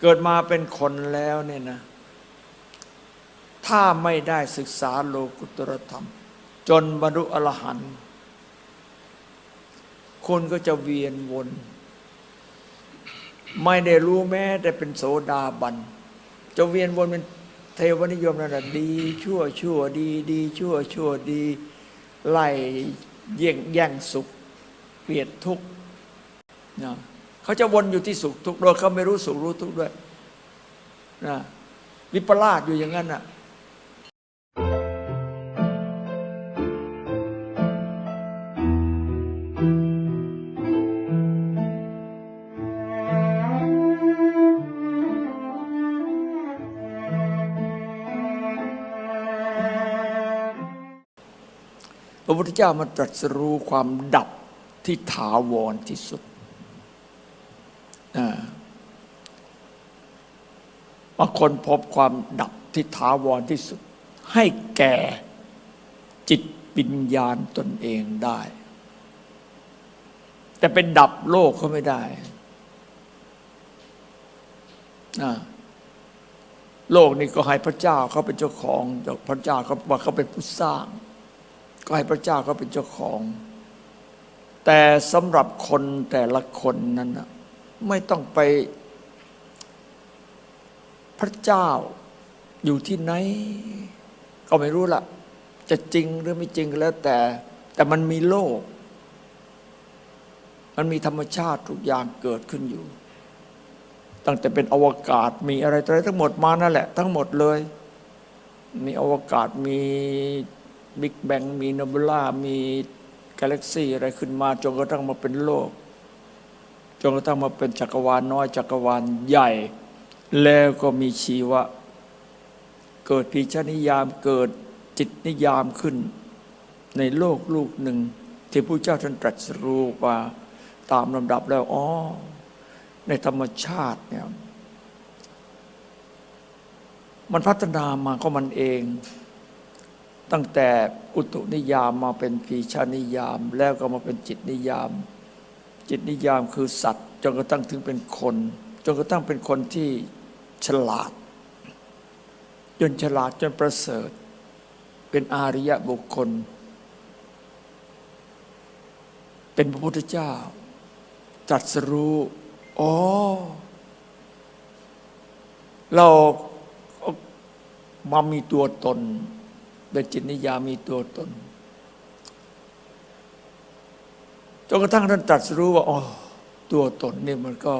เกิดมาเป็นคนแล้วเนี่ยนะ ถ้าไม่ได้ศึกษาโลกุตรธรรม จนบรรลุอรหันต์คุณก็จะเวียนวน ไม่ได้รู้แม้แต่เป็นโสดาบัน จะเวียนวนเป็นเทวนิยมนั่นแหะดี ชั่วชั่วดี ดีชั่วชั่วดี ไล่แย่งแย่งสุข เกลียดทุกข์นะ เขาจะวนอยู่ที่สุขทุกข์โดยเขาไม่รู้สุขรู้ทุกข์ด้วยนะวิปลาสอยู่อย่างนั้นน่ะพระพุทธเจ้ามันตรัสรู้ความดับที่ถาวรที่สุด อ่าบางคนพบความดับที่ถาวรที่สุด ให้แก่จิตวิญญาณตนเองได้ แต่เป็นดับโลกเขาไม่ได้โลกนี่ก็ให้พระเจ้าเขาเป็นเจ้าของพระเจ้าเขาว่าเขาเป็นผู้สร้าง ก็ให้พระเจ้าเขาเป็นเจ้าของ แต่สำหรับคนแต่ละคนนั้นนะ ไม่ต้องไป พระเจ้าอยู่ที่ไหน ก็ไม่รู้ละจะจริงหรือไม่จริงก็แล้วแต่ แต่มันมีโลก มันมีธรรมชาติทุกอย่างเกิดขึ้นอยู่ ตั้งแต่เป็นอวกาศมีอะไรต่ออะไรทั้งหมดมานั่นแหละ ทั้งหมดเลย มีอวกาศมีบิ๊กแบงมีโนบูล่ามีกาแล็กซี่อะไรขึ้นมาจนกระทั่งมาเป็นโลก จนกระทั่งมาเป็นจักรวาลน้อยจักรวาลใหญ่ แล้วก็มีชีวะ เกิดปีชนิยามเกิดจิตนิยามขึ้น ในโลกลูกหนึ่ง ที่พระเจ้าท่านตรัสรู้ว่าตามลำดับแล้วอ๋อในธรรมชาติเนี่ยมันพัฒนามาก็มันเอง ตั้งแต่อุตุนิยามมาเป็นปีชานิยาม แล้วก็มาเป็นจิตนิยาม จิตนิยามคือสัตว์จนกระทั่งถึงเป็นคน จนกระทั่งเป็นคนที่ฉลาด จนฉลาดจนประเสริฐ เป็นอาริยบุคคล เป็นพระพุทธเจ้าตรัสรู้อ๋อเรามามีตัวตนเป็นจิตนิยามมีตัวตน จนกระทั่งท่านตรัสรู้ว่าอ๋อตัวตนนี่มันก็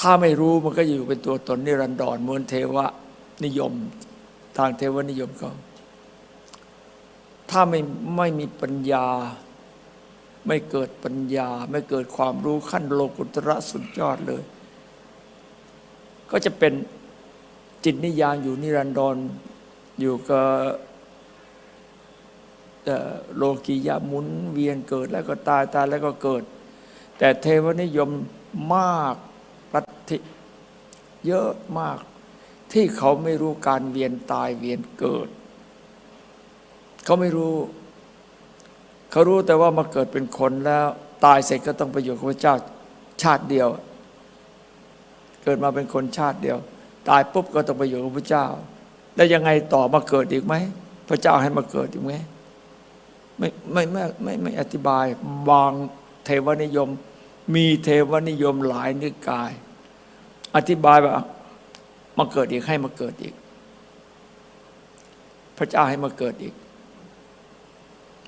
ถ้าไม่รู้มันก็อยู่เป็นตัวตนนิรันดรเหมือนเทวนิยม ทางเทวนิยมก็ ถ้าไม่ไม่มีปัญญา ไม่เกิดปัญญา ไม่เกิดความรู้ขั้นโลกุตระสุดยอดเลย ก็จะเป็นจิตนิยามอยู่นิรันดรอยู่กับ โลกียะหมุนเวียนเกิดแล้วก็ตายตายแล้วก็เกิด แต่เทวนิยมมากลัทธิเยอะมาก ที่เขาไม่รู้การเวียนตายเวียนเกิด เขาไม่รู้ เขารู้แต่ว่ามาเกิดเป็นคนแล้วตายเสร็จก็ต้องไปอยู่กับพระเจ้าชาติเดียว เกิดมาเป็นคนชาติเดียว ตายปุ๊บก็ต้องไปอยู่กับพระเจ้า แล้วยังไงต่อมาเกิดอีกไหม พระเจ้าให้มาเกิดอีกไหม ไม่ไม่ไม่ไม่ไม่อธิบาย บางเทวนิยม มีเทวนิยมหลายนิกาย อธิบายว่ามาเกิดอีกให้มาเกิดอีก พระเจ้าให้มาเกิดอีก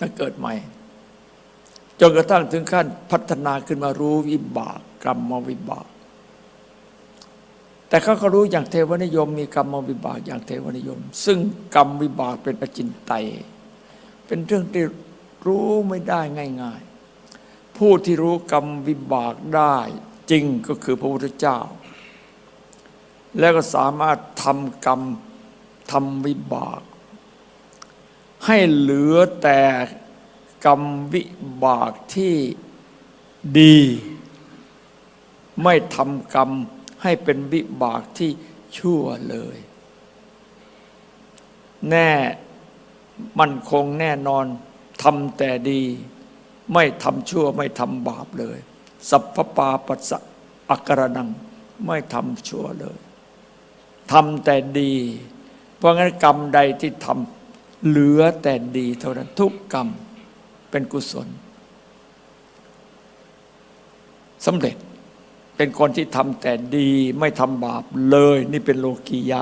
มาเกิดใหม่จนกระทั่งถึงขั้นพัฒนาขึ้นมารู้วิบากกรรมวิบาก แต่เขาก็รู้อย่างเทวนิยม มีกรรมวิบากอย่างเทวนิยม ซึ่งกรรมวิบากเป็นอจินไตย เป็นเรื่องที่รู้ไม่ได้ง่าย ๆ ผู้ที่รู้กรรมวิบากได้จริงก็คือพระพุทธเจ้า แล้วก็สามารถทำกรรมทำวิบาก ให้เหลือแต่กรรมวิบากที่ดี ไม่ทำกรรมให้เป็นวิบากที่ชั่วเลย แน่ มั่นคงแน่นอนทำแต่ดี ไม่ทำชั่วไม่ทำบาปเลย สัพพปาปัสสะอักกรนังไม่ทำชั่วเลยทำแต่ดี เพราะงั้นกรรมใดที่ทำเหลือแต่ดีเท่านั้นทุกกรรมเป็นกุศลสำเร็จเป็นคนที่ทำแต่ดีไม่ทำบาปเลย นี่เป็นโลกียะ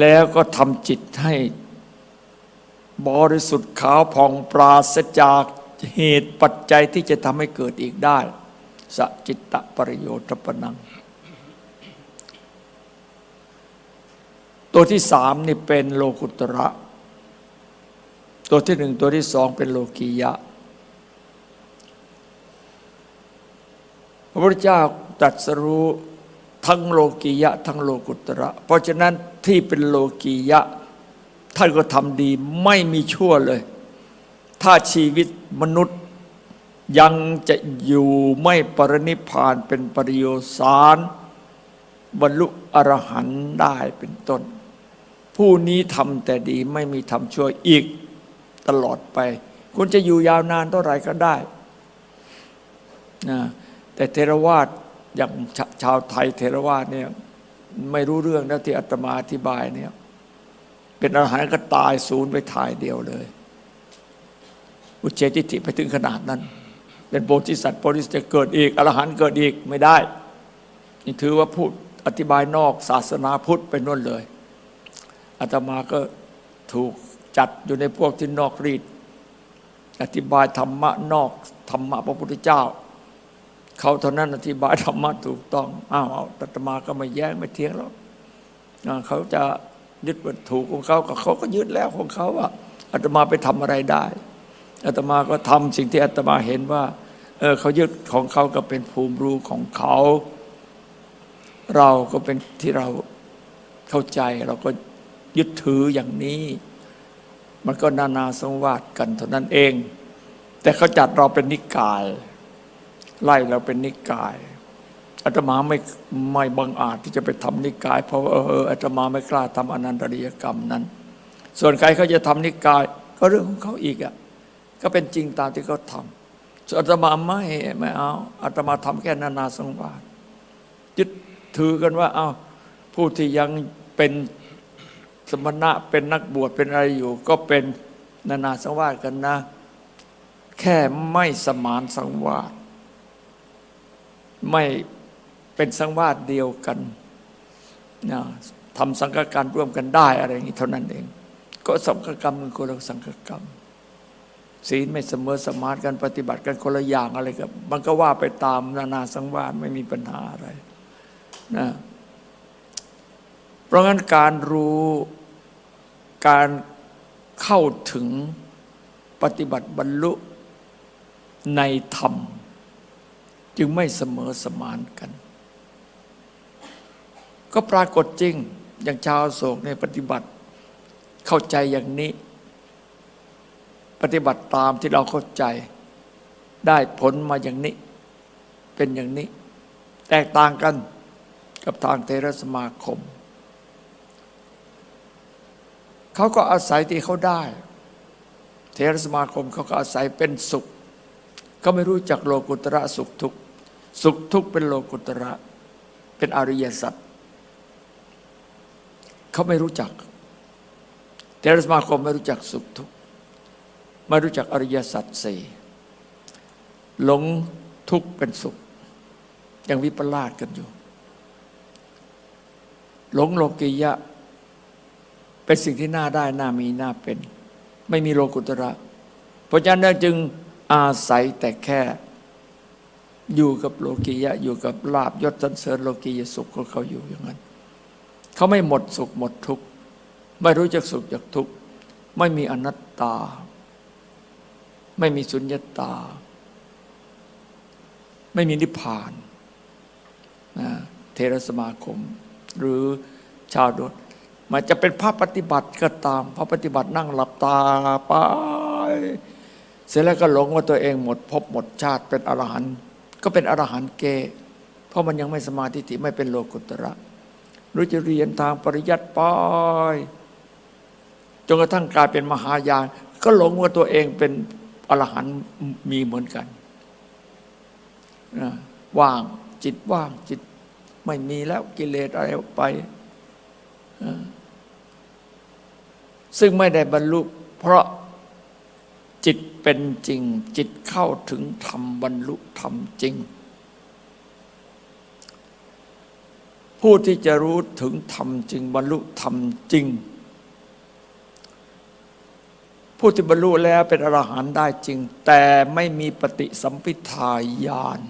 แล้วก็ทำจิตให้บริสุทธิ์ขาวผ่องปราศจากเหตุปัจจัยที่จะทำให้เกิดอีกได้สจิตตประโยชน์ปนัง ตัวที่สามนี่เป็นโลกุตระ ตัวที่หนึ่งตัวที่สองเป็นโลกียะ พระพุทธเจ้าตรัสรู้ ทั้งโลกียะ ทั้งโลกุตระ เพราะฉะนั้นที่เป็นโลกียะ ท่านก็ทำดีไม่มีชั่วเลย ถ้าชีวิตมนุษย์ยังจะอยู่ไม่ปรินิพานเป็นปริโยสารบรรลุอรหันต์ได้เป็นต้น ผู้นี้ทำแต่ดีไม่มีทำชั่วอีกตลอดไป คุณจะอยู่ยาวนานเท่าไหร่ก็ได้นะแต่เทรวาส อย่างชาชาวไทยเทรวาสเนี่ยไม่รู้เรื่องนะที่อาตมาอธิบายเนี่ย เป็นอรหันต์ก็ตายศูนย์ไปถ่ายเดียวเลย อุเฉทิฏฐิไปถึงขนาดนั้น เป็นโพธิสัตว์โพธิสัตว์จะเกิดอีกอรหันต์เกิดอีกไม่ได้นี่ถือว่าพูดอธิบายนอกศาสนาพุทธไปนู่นเลยอาตมาก็ถูกจัดอยู่ในพวกที่นอกรีดอธิบายธรรมะนอกธรรมะพระพุทธเจ้า เขาเท่านั้นอธิบายธรรมะถูกต้องอ้าวอาตมาก็ไม่แย้งไม่เถียงหรอกเขาจะยึดว่าถูกของเขาก็เขาก็ยึดแล้วของเขาว่าอาตมาไปทำอะไรได้อาตมาก็ทำสิ่งที่อาตมาเห็นว่าเออเขายึดของเขาก็เป็นภูมิรู้ของเขา เราก็เป็นที่เราเข้าใจเราก็ยึดถืออย่างนี้ มันก็นานาสังวาสกันเท่านั้นเอง แต่เขาจัดเราเป็นนิกาย ไล่เราเป็นนิกายอาตมาไม่ไม่บังอาจที่จะไปทำนิกาย เพราะว่าเอออาตมาไม่กล้าทำอนันตริยกรรมนั้น ส่วนใครเขาจะทำนิกาย ก็เรื่องของเขาอีกอะก็เป็นจริงตามที่เขาทำส่วนอาตมาไม่ไม่เอาอาตมาทำแค่นานาสังวาสยึดถือกันว่า เอาผู้ที่ยังเป็นสมณะเป็นนักบวชเป็นอะไรอยู่ ก็เป็นนานาสังวาสกันนะ แค่ไม่สมานสังวาส ไม่เป็นสังวาสเดียวกันนะทำสังฆกรรมร่วมกันได้อะไรอย่างนี้เท่านั้นเอง ก็สังฆกรรมเป็นคนละสังฆกรรม ศีลไม่เสมอสมานกันปฏิบัติกันคนละอย่างอะไรกับมันก็ว่าไปตามนานาสังวาสไม่มีปัญหาอะไรนะเพราะงั้นการรู้การเข้าถึงปฏิบัติบรรลุในธรรม จึงไม่เสมอสมานกัน ก็ปรากฏจริงอย่างชาวโศกในปฏิบัติ เข้าใจอย่างนี้ ปฏิบัติตามที่เราเข้าใจ ได้ผลมาอย่างนี้ เป็นอย่างนี้ แตกต่างกันกับทางเทรสมาคม เขาก็อาศัยที่เขาได้ เทรสมาคมเขาก็อาศัยเป็นสุขเขาไม่รู้จักโลกุตระสุขทุกข์ สุขทุกข์เป็นโลกุตระ เป็นอริยสัจเขาไม่รู้จักเทรสมาคมไม่รู้จักสุขทุกข์ไม่รู้จักอริยสัจสี่หลงทุกข์เป็นสุข ยังวิปลาสกันอยู่ หลงโลกียะ เป็นสิ่งที่น่าได้น่ามีน่าเป็น ไม่มีโลกุตระ เพราะฉะนั้นจึงอาศัยแต่แค่ อยู่กับโลกียะ อยู่กับลาบยศสันเสริญโลกียสุขของเขาอยู่อย่างนั้น เขาไม่หมดสุขหมดทุกข์ไม่รู้จักสุขจากทุกข์ไม่มีอนัตตา ไม่มีสุญญตา ไม่มีนิพพานนะเทรสมาคม หรือชาวโดดมันจะเป็นภาพปฏิบัติก็ตามภาพปฏิบัตินั่งหลับตาไปเสร็จแล้วก็หลงว่าตัวเองหมดภพหมดชาติเป็นอรหันต์ ก็เป็นอรหันต์เก เพราะมันยังไม่สมาธิิไม่เป็นโลกุตระหรือจะเรียนทางปริยัติไปจนกระทั่งกลายเป็นมหายาน ก็หลงว่าตัวเองเป็นอรหันต์มีเหมือนกันนะว่างจิตว่างจิตไม่มีแล้วกิเลสอะไรไป ซึ่งไม่ได้บรรลุเพราะ จิตเป็นจริง จิตเข้าถึงธรรมบรรลุธรรมจริง ผู้ที่จะรู้ถึงธรรมจริง บรรลุธรรมจริง ผู้ที่บรรลุแล้วเป็นอรหันต์ได้จริง แต่ไม่มีปฏิสัมพิทาญาณ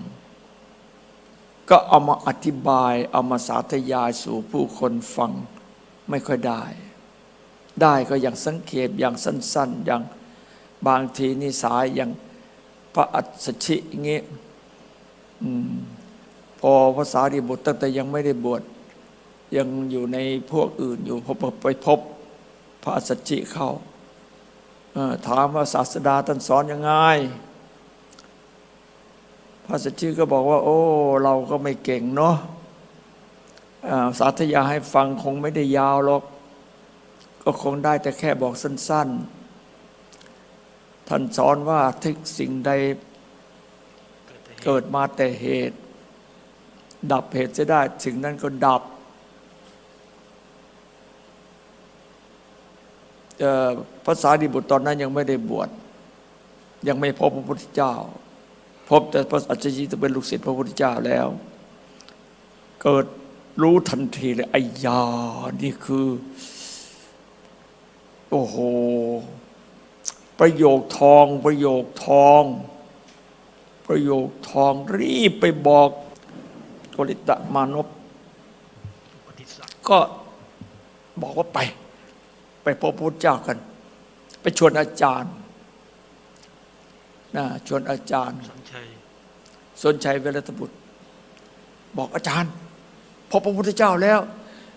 ก็เอามาอธิบาย เอามาสาธยายสู่ผู้คนฟังไม่ค่อยได้ ได้ก็อย่างสังเขปอย่างสั้น ๆ อย่าง บางทีนิสายอย่างพระอัศชิอย่างงี้อืมพอภาษาดีบุตรตั้งแต่ยังไม่ได้บวชยังอยู่ในพวกอื่นอยู่พอไปพบพระอัศชิเข้าถามว่าศาสดาท่านสอนยังไงพระสัจจิก็บอกว่า โอ้ เราก็ไม่เก่งเนาะสาธยายให้ฟังคงไม่ได้ยาวหรอก ก็คงได้แต่แค่บอกสั้น ๆ ท่านสอนว่าทุกสิ่งใดเกิดมาแต่เหตุ ดับเหตุจะได้สิ่งนั้นก็ดับภาษาดิบุตรตอนนั้นยังไม่ได้บวชยังไม่พบพระพุทธเจ้า พบแต่พระอัจฉริยะเป็นลูกศิษย์พระพุทธเจ้าแล้ว เกิดรู้ทันทีเลยไอ้ยานี่คือ โอ้โห ประโยคทอง ประโยคทอง ประโยคทองรีบไปบอกโกริตะมานพปฏิสักก็บอกว่าไป ไปพบพระพุทธเจ้ากัน ไปชวนอาจารย์นะชวนอาจารย์สัญชัยสนชัยเวรตบุตร บอกอาจารย์พบพระพุทธเจ้าแล้ว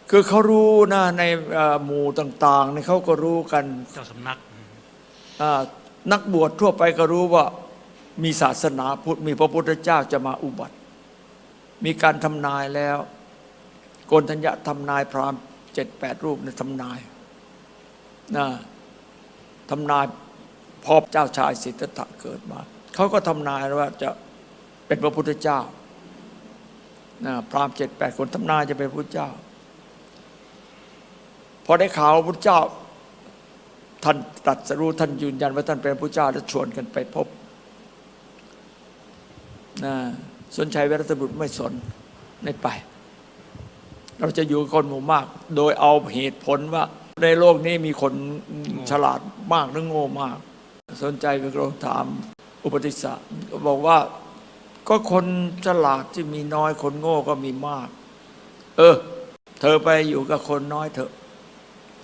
คือเขารู้นะในเอ่อหมู่ต่างๆเนี่ยเขาก็รู้กันเจ้าสำนักอ่า นักบวชทั่วไปก็รู้ว่ามีศาสนาพุทธมีพระพุทธเจ้าจะมาอุบัติ มีการทำนายแล้วโกนธัญญะทำนายพรามเจ็ดแปดรูปนี่ยทำนายนะทำนายพอเจ้าชายสิทธัตถะเกิดมาเขาก็ทำนายว่าจะเป็นพระพุทธเจ้านะพรามเจ็ดแปดคนทำนายจะเป็นพระพุทธเจ้าพอได้ข่าวพระพุทธเจ้า ท่านตรัสรู้ท่านยืนยันว่าท่านเป็นพระเจ้าแล้วชวนกันไปพบนะสนชัยเวรตบุตรไม่สนไม่ไป เราจะอยู่คนหมู่มาก โดยเอาเหตุผลว่า ในโลกนี้มีคนฉลาดมากหรือโง่มาก สนใจไปกรงถามอุปติสสะก็บอกว่า ก็คนฉลาดที่มีน้อยคนโง่ก็มีมาก เออ เธอไปอยู่กับคนน้อยเถอะ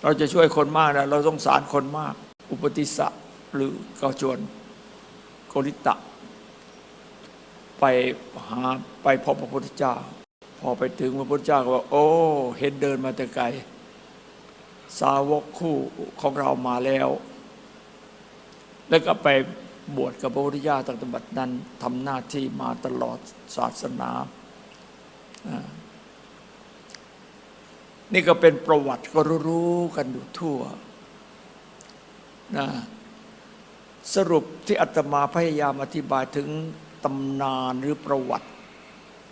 เราจะช่วยคนมากนะเราต้องสารคนมาก อุปติสสะหรือก็ชวนโกริตะ ไปหาไปพบพระพุทธเจ้า พอไปถึงพระพุทธเจ้าก็บอกโอ้เห็นเดินมาแต่ไกล สาวกคู่ของเรามาแล้ว แล้วก็ไปบวชกับพระพุทธเจ้าตั้งแต่บัดนั้นทำหน้าที่มาตลอดศาสนาอ่า นี่ก็เป็นประวัติก็รู้กันอยู่ทั่วนะสรุปที่อาตมาพยายามอธิบายถึงตำนานหรือประวัติ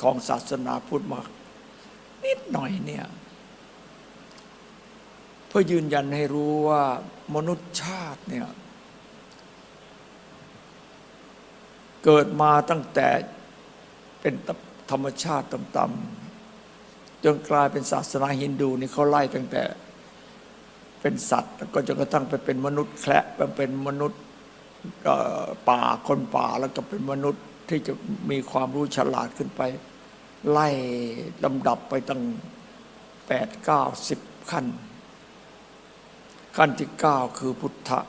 ของศาสนาพุทธมานิดหน่อยเนี่ยเพื่อยืนยันให้รู้ว่ามนุษยชาติเนี่ยเกิดมาตั้งแต่เป็นธรรมชาติต่ำๆ จนกลายเป็นศาสนาฮินดูนี่เขาไล่ตั้งแต่เป็นสัตว์แล้วก็จนกระทั่งไปเป็นมนุษย์แคระไปเป็นมนุษย์ป่าคนป่าแล้วก็เป็นมนุษย์ที่จะมีความรู้ฉลาดขึ้นไป ไล่ลำดับไปตั้งแปดเก้าสิบขั้น ขั้นที่เก้าคือพุทธะ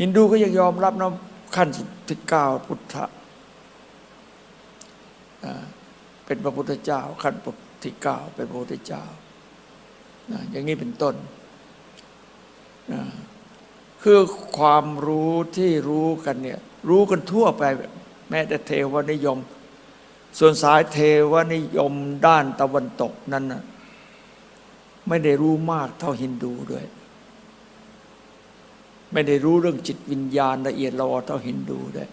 ฮินดูก็ยังยอมรับนะขั้นที่เก้าพุทธะ เป็นพระพุทธเจ้า ขั้นที่เก้าเป็นพระพุทธเจ้าอย่างนี้เป็นต้น คือความรู้ที่รู้กันเนี่ยรู้กันทั่วไปแม้แต่เทวนิยม ส่วนสายเทวนิยมด้านตะวันตกนั้นไม่ได้รู้มากเท่าฮินดูด้วย ไม่ได้รู้เรื่องจิตวิญญาณละเอียดละออเท่าฮินดูด้วย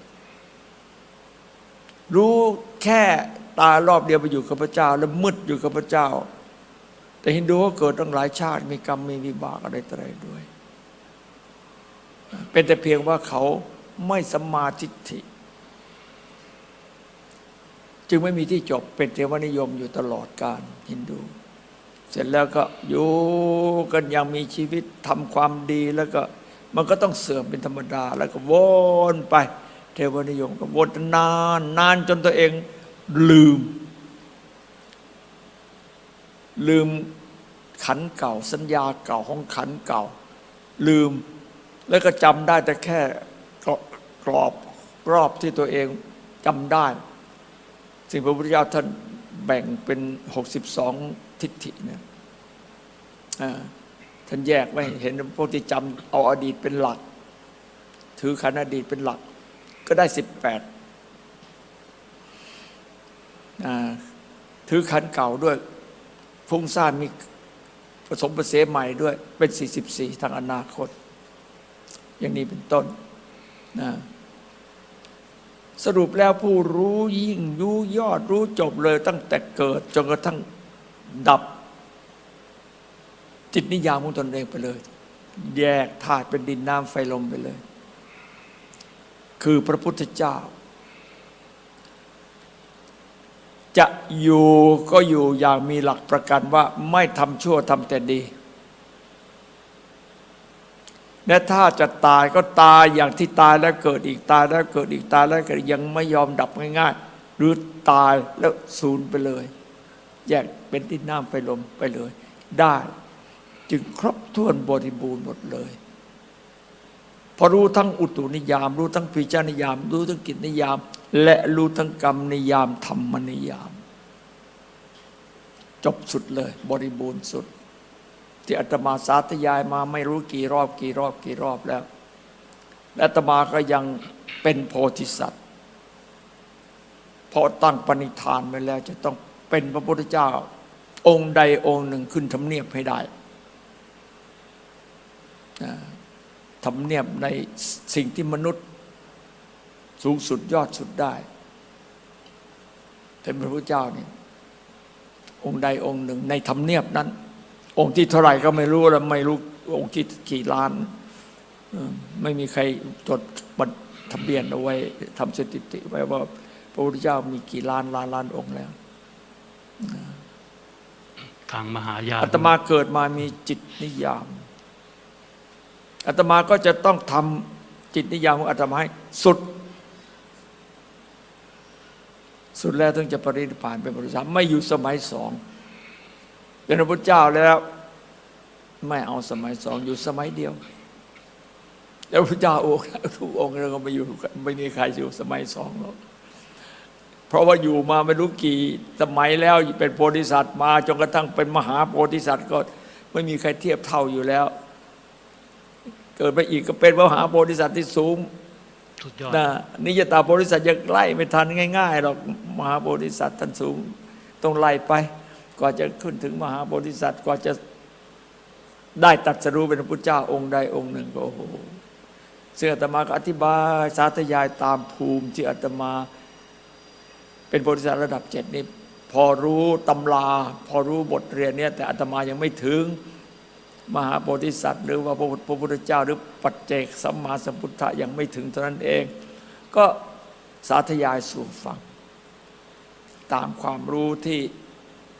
รู้แค่ตารอบเดียวไปอยู่กับพระเจ้า แล้วมืดอยู่กับพระเจ้า แต่ฮินดูก็เกิดตั้งหลายชาติ มีกรรมมีวิบากอะไรต่ออะไรด้วย เป็นแต่เพียงว่าเขาไม่สมาทิฏฐิ จึงไม่มีที่จบเป็นเทวนิยมอยู่ตลอดการฮินดู เสร็จแล้วก็อยู่กันย่างมีชีวิตทำความดีแล้วก็มันก็ต้องเสื่อมเป็นธรรมดา แล้วก็วนไป เทวนิยมก็วนนานนานจนตัวเองลืม ลืมขันเก่า สัญญาเก่าของขันเก่า ลืมแล้วก็จำได้แต่แค่กรอบรอบที่ตัวเองจำได้ สิ่งพระพุทธเจ้าท่านแบ่งเป็น 62 ทิฏฐิเนี่ยท่านแยกไว้เห็นพวกที่จำเอาอดีตเป็นหลัก ถือขันอดีตเป็นหลัก ก็ได้18อ่าถือขันเก่าด้วยฟุ้งซ่านมีผสมประเสใหม่ด้วย เป็น44ทางอนาคต อย่างนี้เป็นต้นนะสรุปแล้วผู้รู้ยิ่งรู้ยอดรู้จบเลยตั้งแต่เกิดจนกระทั่งดับ จิตนิยามของตนเองไปเลย แยกธาตุเป็นดินน้ำไฟลมไปเลย คือพระพุทธเจ้า จะอยู่ก็อยู่อย่างมีหลักประกันว่าไม่ทำชั่วทำแต่ดี และถ้าจะตายก็ตายอย่างที่ตายแล้วเกิดอีกตายแล้วเกิดอีกตายแล้วเกิดยังไม่ยอมดับง่ายๆ หรือตายแล้วสูญไปเลย แยกเป็นดินน้ำไฟลมไปเลย ได้จึงครบถ้วนบริบูรณ์หมดเลย พอรู้ทั้งอุตุนิยาม รู้ทั้งปิจานิยาม รู้ทั้งกิจนิยาม และรู้ทั้งกรรมนิยามธรรมนิยาม จบสุดเลย บริบูรณ์สุด ที่อาตมาสาธยายมาไม่รู้กี่รอบกี่รอบกี่รอบแล้วและอาตมาก็ยังเป็นโพธิสัตว์พอตั้งปณิธานไว้แล้วจะต้องเป็นพระพุทธเจ้า องค์ใดองค์หนึ่งขึ้นทำเนียบให้ได้ นะทำเนียบในสิ่งที่มนุษย์ สูงสุดยอดสุดได้เป็นพระพุทธเจ้านี่องค์ใดองค์หนึ่งในทำเนียบนั้น องค์ที่เท่าไหร่ก็ไม่รู้แล้วไม่รู้องค์ที่กี่ล้านเออไม่มีใครจดบันทะเบียนเอาไว้ทำสถิติไว้ว่า พระพุทธเจ้ามีกี่ล้านล้านล้านองค์แล้วทางมหายานอาตมาเกิดมามีจิตนิยาม อาตมาก็จะต้องทำจิตนิยามของอาตมาให้สุด สุดแล้วถึงจะปรินิพานเป็นพระพุทธเจ้าไม่อยู่สมัยสองเป็นพระพุทธเจ้าแล้ว ไม่เอาสมัยสองอยู่สมัยเดียว แล้วพระเจ้าองค์ทุกองค์เราก็ไม่อยู่ไม่มีใครอยู่สมัยสองหรอกเพราะว่าอยู่มาไม่รู้กี่สมัยแล้วเป็นโพธิสัตว์มาจนกระทั่งเป็นมหาโพธิสัตว์ก็ไม่มีใครเทียบเท่าอยู่แล้ว เกิดไปอีกก็เป็นมหาโพธิสัตว์ที่สูงสุดยอดนะนิยตาโพธิสัตว์ยังไล่ไม่ทันง่ายๆหรอกมหาโพธิสัตว์ท่านสูงต้องไล่ไปกว่าจะขึ้นถึงมหาโพธิสัตว์กว่าจะได้ตรัดสรู้เป็นพระพุทธเจ้าองค์ใดองค์หนึ่งก็โอ้โหซึ่งอาตมาก็อธิบายสาธยายตามภูมิที่อาตมา เป็นโพธิสัตว์ระดับเจ็ดนี่พอรู้ตำรา พอรู้บทเรียนเนี่ยแต่อาตมายังไม่ถึง มหาโพธิสัตว์ หรือว่าพระพุทธเจ้าหรือปัจเจกสัมมาสัมพุทธะยังไม่ถึงเท่านั้นเอง ก็สาธยายสู่ฟัง ตามความรู้ที่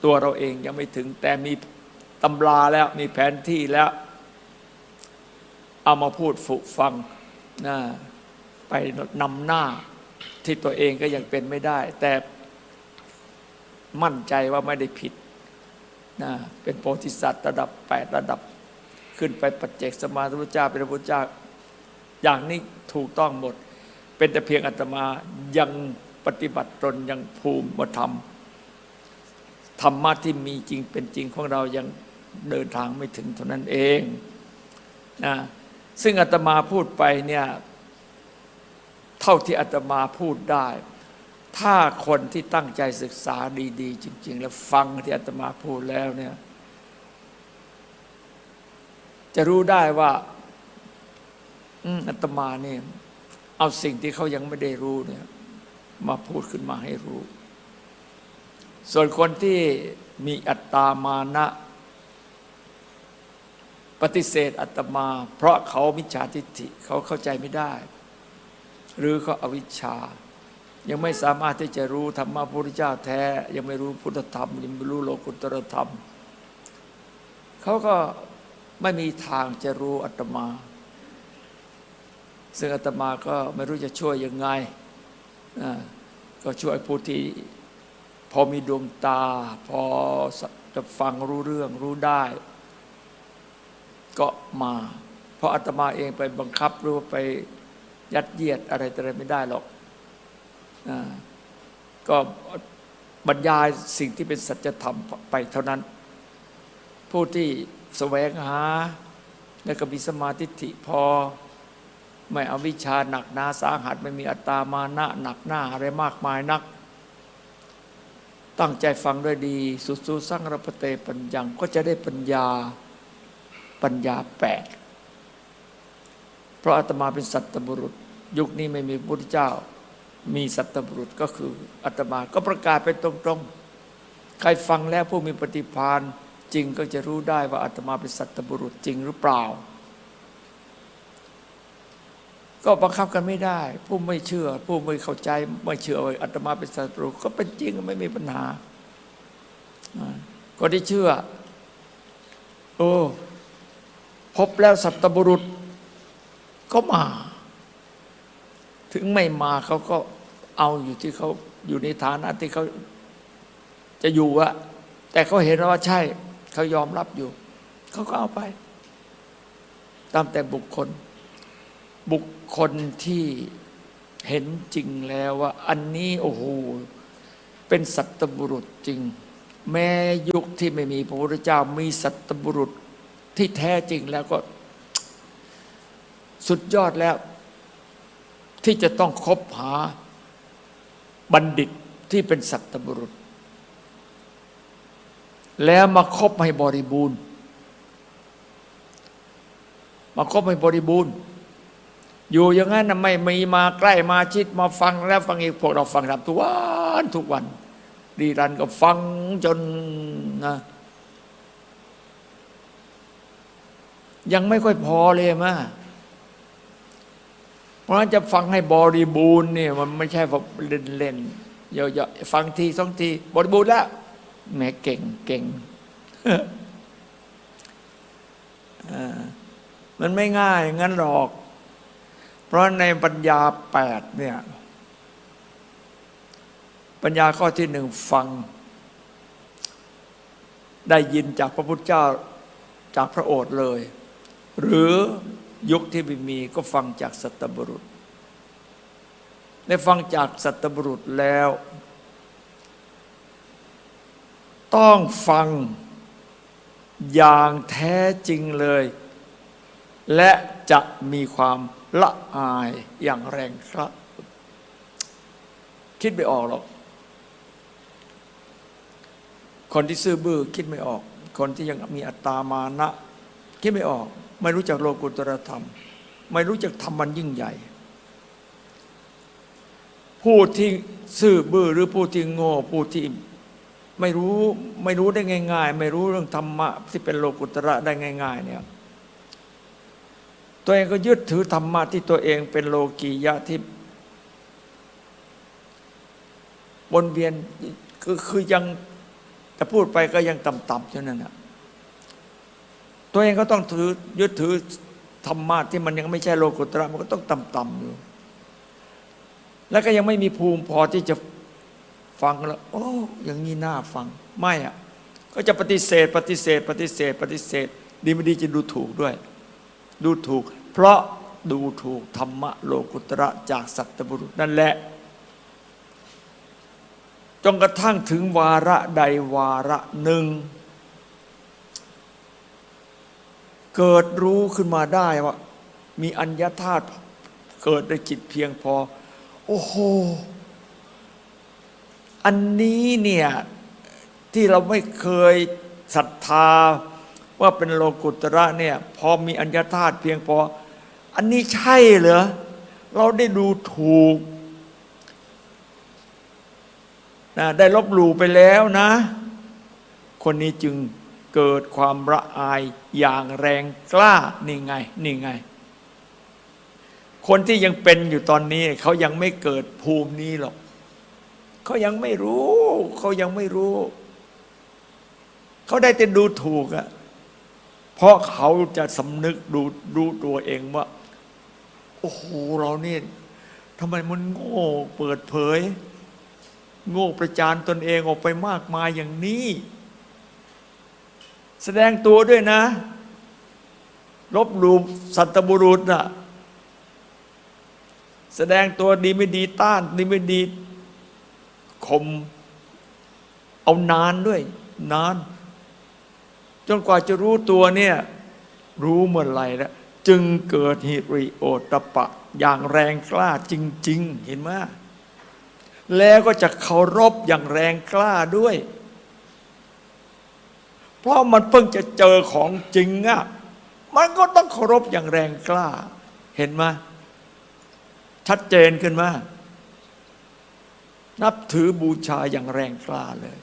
ตัวเราเองยังไม่ถึง แต่มีตำราแล้วมีแผนที่แล้ว เอามาพูดฝึกฟังนะไปนำหน้าที่ตัวเองก็ยังเป็นไม่ได้ แต่มั่นใจว่าไม่ได้ผิดนะเป็นโพธิสัตว์ระดับแปดระดับ ขึ้นไปปัจเจกสมาสัมพุทธเจ้าเป็นพระพุทธเจ้า อย่างนี้ถูกต้องหมด เป็นแต่เพียงอาตมายังปฏิบัติตนยังภูมิธรรมธรรมะที่มีจริงเป็นจริงของเรายังเดินทางไม่ถึงเท่านั้นเองนะซึ่งอาตมาพูดไปเนี่ยเท่าที่อาตมาพูดได้ ถ้าคนที่ตั้งใจศึกษาดี ๆ จริง ๆ แล้วฟังที่อาตมาพูดแล้วเนี่ย จะรู้ได้ว่าอืมอาตมาเนี่ยเอาสิ่งที่เขายังไม่ได้รู้เนี่ย มาพูดขึ้นมาให้รู้ ส่วนคนที่มีอัตตามานะ ปฏิเสธอัตมา เพราะเขามิจฉาทิฏฐิเขาเข้าใจไม่ได้ หรือเขาอาวิชชา ยังไม่สามารถที่จะรู้ธรรมะพระพุทธเจ้าแท้ ยังไม่รู้พุทธธรรม ยังไม่รู้โลกุตตรธรรม เขาก็ ไม่มีทางจะรู้อัตมา ซึ่งอาตมาก็ไม่รู้จะช่วยยังไง ก็ช่วยผู้ที่พอมีดวงตา พอจะฟังรู้เรื่องรู้ได้ ก็มา เพราะอาตมาเองไปบังคับหรือว่าไปยัดเยียดอะไรแต่ไรไม่ได้หรอกอก็บรรยายสิ่งที่เป็นสัจธรรมไปเท่านั้น ผู้ที่ แสวงหา และก็มีสมาธิิพอ ไม่เอาวิชาหนักหนาสาหัสไม่มีอัตตามานะหนักหน้าอะไรมากมายนัก ตั้งใจฟังด้วยดี สุดสูสร้างรปเตปัญญังก็จะได้ปัญญาปัญญาแปดเพราะอาตมาเป็นสัตบุรุษ ยุคนี้ไม่มีพระพุทธเจ้า มีสัตบุรุษก็คืออาตมาก็ประกาศไปตรงๆ ใครฟังแล้วผู้มีปฏิภาณ จริงก็จะรู้ได้ว่าอาตมาเป็นสัตบุรุษจริงหรือเปล่า ก็บังคับกันไม่ได้ ผู้ไม่เชื่อ ผู้ไม่เข้าใจไม่เชื่อว่าอาตมาเป็นสัตบุรุษก็เป็นจริงไม่มีปัญหาอ่าคนที่เชื่อ โอ้พบแล้วสัตบุรุษก็มา ถึงไม่มาเขาก็เอาอยู่ที่เขาอยู่ในฐานะที่เขาจะอยู่อะแต่เขาเห็นว่าใช่ เขายอมรับอยู่ เขาก็เอาไป ตามแต่บุคคล บุคคลที่เห็นจริงแล้วว่า อันนี้โอ้โหเป็นสัตบุรุษจริง แม้ยุคที่ไม่มีพระพุทธเจ้ามีสัตบุรุษที่แท้จริงแล้วก็ สุดยอดแล้ว ที่จะต้องคบหาบัณฑิตที่เป็นสัตบุรุษ แล้วมาคบให้บริบูรณ์ มาคบให้บริบูรณ์ อยู่อย่างนั้นไม่มีมาใกล้มาชิดมาฟังแล้วฟังอีกพวกเราฟังทำทุกวันทุกวัน ดีรันก็ฟังจนนะยังไม่ค่อยพอเลยมะเพราะฉะนั้นจะฟังให้บริบูรณ์เนี่ยมันไม่ใช่ว่าเล่นๆเยอะๆฟังทีสองทีบริบูรณ์แล้ว แหมเก่งเก่งมันไม่ง่ายงั้นหรอก เพราะในปัญญาแปดเนี่ย ปัญญาข้อที่หนึ่งฟัง ได้ยินจากพระพุทธเจ้าจากพระโอษฐ์เลย หรือยุคที่ไม่มีก็ฟังจากสัตบุรุษ ได้ฟังจากสัตบุรุษแล้ว ต้องฟังอย่างแท้จริงเลย และจะมีความละอายอย่างแรงครับ คิดไม่ออกหรอก คนที่ซื่อบื้อคิดไม่ออก คนที่ยังมีอัตตามานะ คิดไม่ออก ไม่รู้จักโลกุตรธรรม ไม่รู้จักธรรมมันยิ่งใหญ่ ผู้ที่ซื่อบื้อหรือผู้ที่โง่ผู้ที่ ไม่รู้ไม่รู้ได้ง่าย ๆ ไม่รู้เรื่องธรรมะที่เป็นโลกุตระได้ง่าย ๆ เนี่ย ตัวเองก็ยึดถือธรรมะที่ตัวเองเป็นโลกียะที่วนเวียนคือคือยังจะพูดไปก็ยังต่ำๆเท่านั้นนะตัวเองก็ต้องถือยึดถือธรรมะที่มันยังไม่ใช่โลกุตระมันก็ต้องต่ำๆอยู่ แล้วก็ยังไม่มีภูมิพอที่จะ ฟังแล้วโอ้อย่างนี้น่าฟังไม่อะก็จะปฏิเสธ ปฏิเสธ ปฏิเสธ ปฏิเสธ ดีไม่ดีจะดูถูกด้วย ดูถูก เพราะดูถูกธรรมะโลกุตระจากสัตบุรุษนั่นแหละจนกระทั่งถึงวาระใดวาระหนึ่ง เกิดรู้ขึ้นมาได้ว่า มีอัญญาธาตุเกิดในจิตเพียงพอ โอ้โห อันนี้เนี่ยที่เราไม่เคยศรัทธาว่าเป็นโลกุตระเนี่ยพอมีอัญญาธาตุเพียงพอ อันนี้ใช่เหรอ เราได้ดูถูกนะได้ลบหลู่ไปแล้วนะ คนนี้จึงเกิดความระอายอย่างแรงกล้านี่ไงนี่ไง คนที่ยังเป็นอยู่ตอนนี้เขายังไม่เกิดภูมินี้หรอก เขายังไม่รู้ เขายังไม่รู้ เขาได้แต่ดูถูกอะเพราะเขาจะสำนึกดูดูตัวเองว่า โอ้โหเราเนี่ยทำไมมันโง่เปิดเผย โง่ประจานตนเองออกไปมากมายอย่างนี้ แสดงตัวด้วยนะ ลบหลู่สัตบุรุษน่ะ แสดงตัวดีไม่ดีต้านดีไม่ดี ข่มเอานานด้วย นาน จนกว่าจะรู้ตัวเนี่ย รู้เมื่อไหร่แล้วจึงเกิดฮิริโอตปะ อย่างแรงกล้าจริง ๆ เห็นไหมแล้วก็จะเคารพอย่างแรงกล้าด้วย เพราะมันเพิ่งจะเจอของจริงอะมันก็ต้องเคารพอย่างแรงกล้า เห็นไหมชัดเจนขึ้นมา นับถือบูชาอย่างแรงกล้าเลย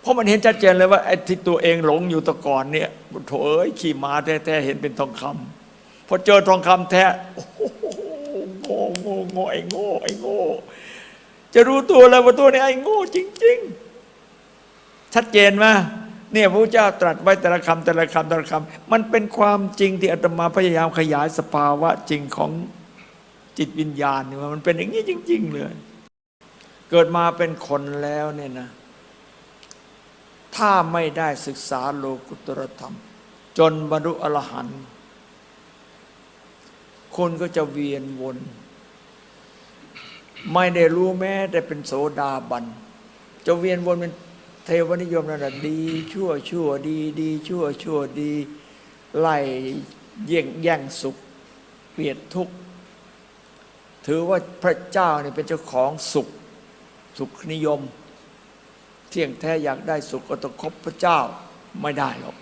เพราะมันเห็นชัดเจนเลยว่าไอ้ที่ตัวเองหลงอยู่แตะก่อนเนี่ยโถเอ้ยขี่ม้าแท้ๆเห็นเป็นทองคำพอเจอทองคำแท้โอ้โหโง่โง่โง่ไอ้โง่ไอ้โง่จะรู้ตัวแล้วว่าตัวนี้ไอ้โง่จริง ๆ ชัดเจนไหมเนี่ยพระเจ้าตรัสไว้แต่ละคำแต่ละคำแต่ละคำมันเป็นความจริงที่อาตมาพยายามขยายสภาวะจริงของ จิตวิญญาณเนี่ยว่ามันเป็นอย่างนี้จริง ๆ เลย เกิดมาเป็นคนแล้วเนี่ยนะ ถ้าไม่ได้ศึกษาโลกุตรธรรม จนบรรลุอรหันต์คนก็จะเวียนวน ไม่ได้รู้แม้แต่เป็นโสดาบัน จะเวียนวนเป็นเทวนิยมนั่นแหะดี ชั่วชั่วดีดีชั่วชั่วดี ไล่แย่งแย่งสุข เปลียดทุกข์ ถือว่าพระเจ้าเนี่ยเป็นเจ้าของสุข สุขนิยม เที่ยงแท้อยากได้สุขก็ต้องคบพระเจ้าไม่ได้หรอก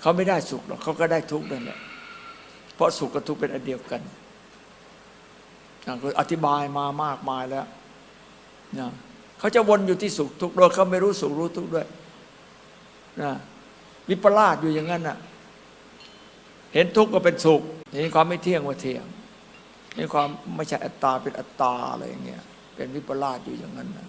เขาไม่ได้สุขหรอกเขาก็ได้ทุกข์นั่นแหละเพราะสุขกับทุกข์เป็นอันเดียวกันอธิบายมามากมายแล้วนะเขาจะวนอยู่ที่สุขทุกข์โดยเขาไม่รู้สุขรู้ทุกข์ด้วยนะวิปลาสอยู่อย่างนั้นน่ะ เห็นทุกข์ก็เป็นสุข เห็นความไม่เที่ยงว่าเที่ยง เห็นความไม่ใช่อัตตาเป็นอัตตาอะไรอย่างเงี้ยเป็นวิปลาสอยู่อย่างนั้นนะ